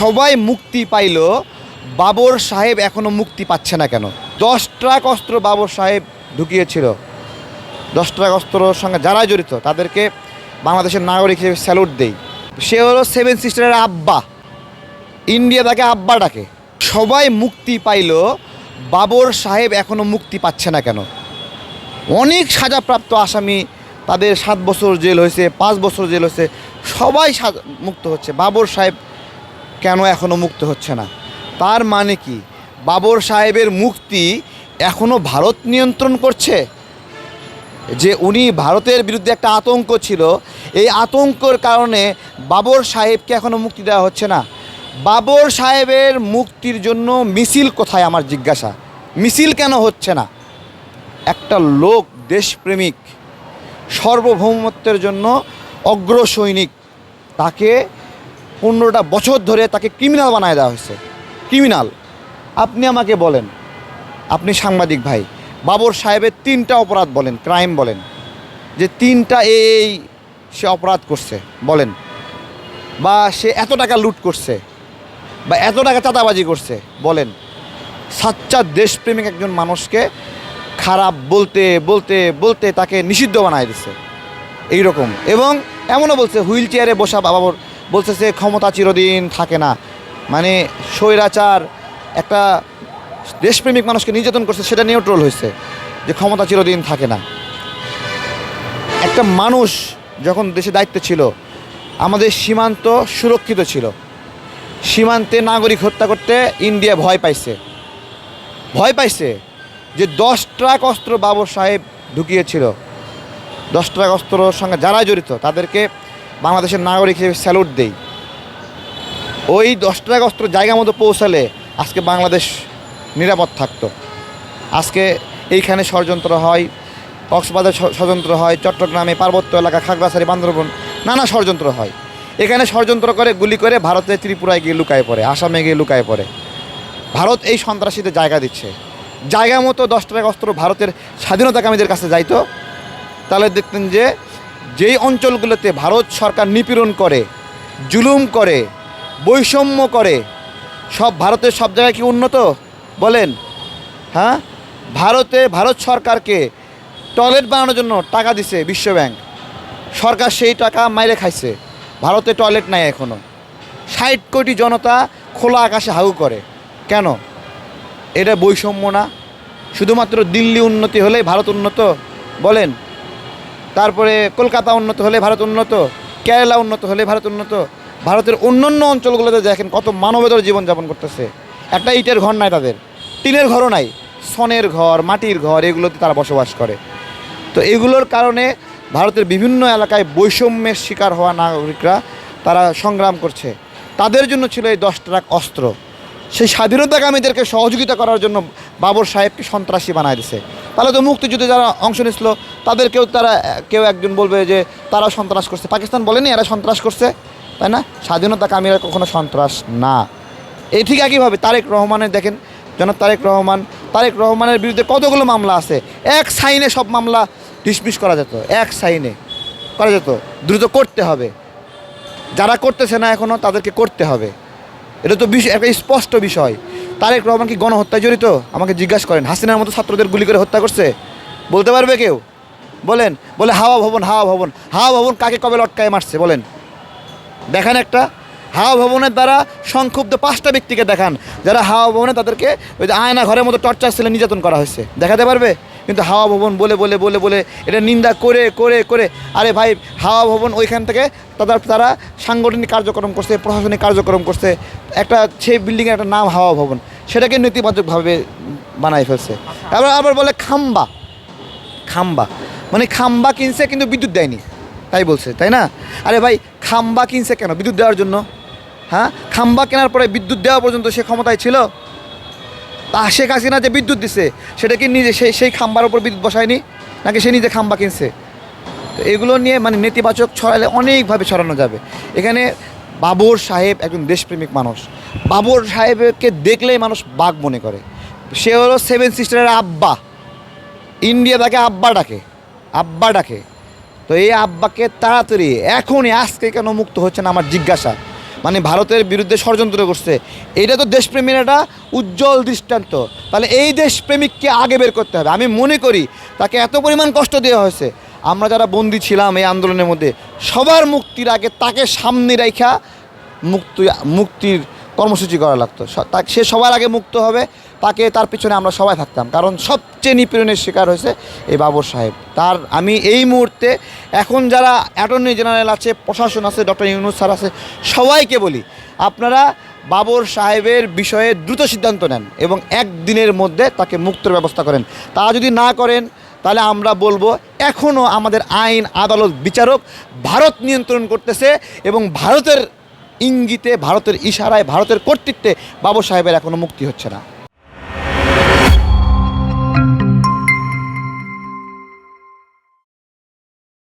সবাই মুক্তি পাইল, বাবর সাহেব এখনও মুক্তি পাচ্ছে না কেন? দশ ট্রাক অস্ত্র বাবর সাহেব ঢুকিয়েছিল। দশ ট্রাক অস্ত্রর সঙ্গে যারা জড়িত, তাদেরকে বাংলাদেশের নাগরিক হিসেবে স্যালুট দেই। সে হলো সেভেন সিস্টারের আব্বা। ইন্ডিয়া তাকে আব্বা ডাকে। সবাই মুক্তি পাইল, বাবর সাহেব এখনও মুক্তি পাচ্ছে না কেন? অনেক সাজাপ্রাপ্ত আসামি তাদের সাত বছর জেল হয়েছে, পাঁচ বছর জেল হয়েছে, সবাই মুক্ত হচ্ছে। বাবর সাহেব কেন এখনও মুক্ত হচ্ছে না? তার মানে কি? বাবর সাহেবের মুক্তি এখনও ভারত নিয়ন্ত্রণ করছে? যে উনি ভারতের বিরুদ্ধে একটা আতঙ্ক ছিল, এই আতঙ্কর কারণে বাবর সাহেবকে এখনও মুক্তি দেওয়া হচ্ছে না। বাবর সাহেবের মুক্তির জন্য মিছিল কোথায় আমার জিজ্ঞাসা? মিছিল কেন হচ্ছে না? একটা লোক দেশপ্রেমিক, সার্বভৌমত্বের জন্য অগ্র সৈনিক তাকে পনেরোটা বছর ধরে তাকে ক্রিমিনাল বানায় দেওয়া হয়েছে। ক্রিমিনাল আপনি আমাকে বলেন, আপনি সাংবাদিক ভাই, বাবর সাহেবের তিনটা অপরাধ বলেন ক্রাইম বলেন। যে তিনটা এই সে অপরাধ করছে, বলেন। বা সে এত টাকা লুট করছে, বা এত টাকা চাঁদাবাজি করছে, বলেন। সাচ্চা দেশপ্রেমিক একজন মানুষকে খারাপ বলতে বলতে বলতে তাকে নিষিদ্ধ বানায় দিচ্ছে এইরকম। এবং এমনও বলছে, হুইল চেয়ারে বসা বাবা বলছে সে ক্ষমতা চিরদিন থাকে না। মানে স্বৈরাচার একটা দেশপ্রেমিক মানুষকে নির্যাতন করছে, সেটা নিয়েও ট্রোল হয়েছে যে ক্ষমতা চিরদিন থাকে না। একটা মানুষ যখন দেশে দায়িত্বে ছিল, আমাদের সীমান্ত সুরক্ষিত ছিল। সীমান্তে নাগরিক হত্যা করতে ইন্ডিয়া ভয় পাইছে। ভয় পাইছে যে দশ ট্রাক অস্ত্র বাবর সাহেব ঢুকিয়েছিল। দশ ট্রাক অস্ত্রর সঙ্গে যারা জড়িত, তাদেরকে বাংলাদেশের নাগরিক হিসেবে স্যালুট দেই। ওই দশ ট্রাক অস্ত্র জায়গা মতো পৌঁছালে আজকে বাংলাদেশ নিরাপদ থাকতো। আজকে এইখানে ষড়যন্ত্র হয়, কক্সবাজার ষড়যন্ত্র হয়, চট্টগ্রামে পার্বত্য এলাকা, খাগড়াছড়ি, বান্দরবন নানা ষড়যন্ত্র হয়। এখানে ষড়যন্ত্র করে, গুলি করে ভারতে ত্রিপুরায় গিয়ে লুকায় পড়ে, আসামে গিয়ে লুকায় পড়ে। ভারত এই সন্ত্রাসীদের জায়গা দিচ্ছে। জায়গা মতো দশ টাকা অস্ত্র ভারতের স্বাধীনতাকামীদের কাছে যাইতো, তাহলে দেখতেন যে যেই অঞ্চলগুলোতে ভারত সরকার নিপীড়ন করে, জুলুম করে, বৈষম্য করে, সব ভারতের সব জায়গায় কি উন্নত? বলেন। হ্যাঁ? ভারতে, ভারত সরকারকে টয়লেট বানানোর জন্য টাকা দিছে বিশ্বব্যাংক সরকার সেই টাকা মাইরে খাইছে। ভারতে টয়লেট নাই এখনও ষাট কোটি জনতা খোলা আকাশে হাউ করে। কেন? এটা বৈষম্য না। শুধুমাত্র দিল্লি উন্নতি হলেই ভারত উন্নত? বলেন। তারপরে কলকাতা উন্নত হলে ভারত উন্নত, কেরালা উন্নত হলে ভারত উন্নত, ভারতের অন্যান্য অঞ্চলগুলোতে দেখেন কত মানবেতর জীবনযাপন করতেছে। একটা ইটের ঘর নাই তাদের, টিনের ঘরও নাই, সনের ঘর, মাটির ঘর, এগুলোতে তারা বসবাস করে। তো এগুলোর কারণে ভারতের বিভিন্ন এলাকায় বৈষম্যের শিকার হওয়া নাগরিকরা তারা সংগ্রাম করছে। তাদের জন্য ছিল এই দশ ট্রাক অস্ত্র। সেই স্বাধীনতাকামীদেরকে সহযোগিতা করার জন্য বাবর সাহেবকে সন্ত্রাসী বানায় দিছে। তাহলে তো মুক্তিযুদ্ধে যারা অংশ নিছিল তাদেরকেও তারা, কেউ একজন বলবে যে তারা সন্ত্রাস করছে। পাকিস্তান বলেনি, এরা সন্ত্রাস করছে, তাই না? স্বাধীনতাকামীরা কখনো সন্ত্রাস না। এই ঠিক একইভাবে তারেক রহমানের, দেখেন, জনাব তারেক রহমান, তারেক রহমানের বিরুদ্ধে কতগুলো মামলা আছে? এক সাইনে সব মামলা ডিসমিস করা যেত, এক সাইনে করা যেত, দ্রুত করতে হবে। যারা করতেছে না এখনও তাদেরকে করতে হবে। এটা তো বিষয় একটা স্পষ্ট বিষয়। তারেক রহমান কি গণহত্যায় জড়িত? আমাকে জিজ্ঞাসা করেন। হাসিনার মতো ছাত্রদের গুলি করে হত্যা করছে? বলতে পারবে কেউ? বলেন, বলে হাওয়া ভবন হাওয়া ভবন। হাওয়া ভবন কাকে কবে লটকায় মারছে, বলেন। দেখান একটা। হাওয়া ভবনের দ্বারা সংক্ষুব্ধ পাঁচটা ব্যক্তিকে দেখান, যারা হাওয়া ভবনে তাদেরকে ওই যে আয়না ঘরের মতো টর্চার ছেলে নির্যাতন করা হয়েছে। দেখাতে পারবে? কিন্তু হাওয়া ভবন বলে বলে বলে বলে এটা নিন্দা করে করে করে। আরে ভাই, হাওয়া ভবন ওইখান থেকে তাদের তারা সাংগঠনিক কার্যক্রম করছে, প্রশাসনিক কার্যক্রম করছে। একটা সেই বিল্ডিংয়ের একটা নাম হাওয়া ভবন। সেটাকে নেতিবাচকভাবে বানাই ফেলছে। আবার আবার বলে খাম্বা। খাম্বা। মানে খাম্বা কিনছে কিন্তু বিদ্যুৎ দেয়নি। তাই বলছে, তাই না? আরে ভাই, খাম্বা কিনছে কেন বিদ্যুৎ দেওয়ার জন্য? হ্যাঁ? খাম্বা কেনার পরে বিদ্যুৎ দেওয়া পর্যন্ত সে ক্ষমতায় ছিল? তা শেখ হাসিনা যে বিদ্যুৎ দিছে, সেটা কি নিজে সেই সেই খাম্বার উপর বিদ্যুৎ বসায়নি? নাকি সে নিজে খাম্বা কিনছে? তো এগুলো নিয়ে মানে নেতিবাচক ছড়ালে অনেকভাবে ছড়ানো যাবে। এখানে বাবর সাহেব একজন দেশপ্রেমিক মানুষ। বাবর সাহেবকে দেখলেই মানুষ বাঘ মনে করে। সে হলো সেভেন সিস্টারের আব্বা। ইন্ডিয়া তাকে আব্বা ডাকে। আব্বা ডাকে। তো এই আব্বাকে তাড়াতাড়ি, এখনই, আজকে কেন মুক্ত হচ্ছে না আমার জিজ্ঞাসা। মানে ভারতের বিরুদ্ধে ষড়যন্ত্র করছে। এটা তো দেশপ্রেমের একটা উজ্জ্বল দৃষ্টান্ত। তাহলে এই দেশপ্রেমিককে আগে বের করতে হবে। আমি মনে করি, তাকে এত পরিমাণ কষ্ট দেওয়া হয়েছে। আমরা যারা বন্দি ছিলাম এই আন্দোলনের মধ্যে, সবার মুক্তির আগে তাকে সামনে রাখা মুক্তি মুক্তির কর্মসূচি করা লাগতো। স- সবার আগে মুক্ত হবে, তাকে তার পিছনে আমরা সবাই থাকতাম। কারণ সবচেয়ে নিপীড়নের শিকার হয়েছে এই বাবর সাহেব। তার আমি এই মুহূর্তে এখন যারা অ্যাটর্নি জেনারেল আছে, প্রশাসন আছে, ডক্টর ইউনুস স্যার আছে, সবাইকে বলি, আপনারা বাবর সাহেবের বিষয়ে দ্রুত সিদ্ধান্ত নেন এবং একদিনের মধ্যে তাকে মুক্তর ব্যবস্থা করেন। তা যদি না করেন, তাহলে আমরা বলব এখনও আমাদের আইন, আদালত বিচারক ভারত নিয়ন্ত্রণ করতেছে এবং ভারতের ইঙ্গিতে ভারতের ইশারায় ভারতের কর্তৃত্বে বাবু সাহেবের এখনও মুক্তি হচ্ছে না।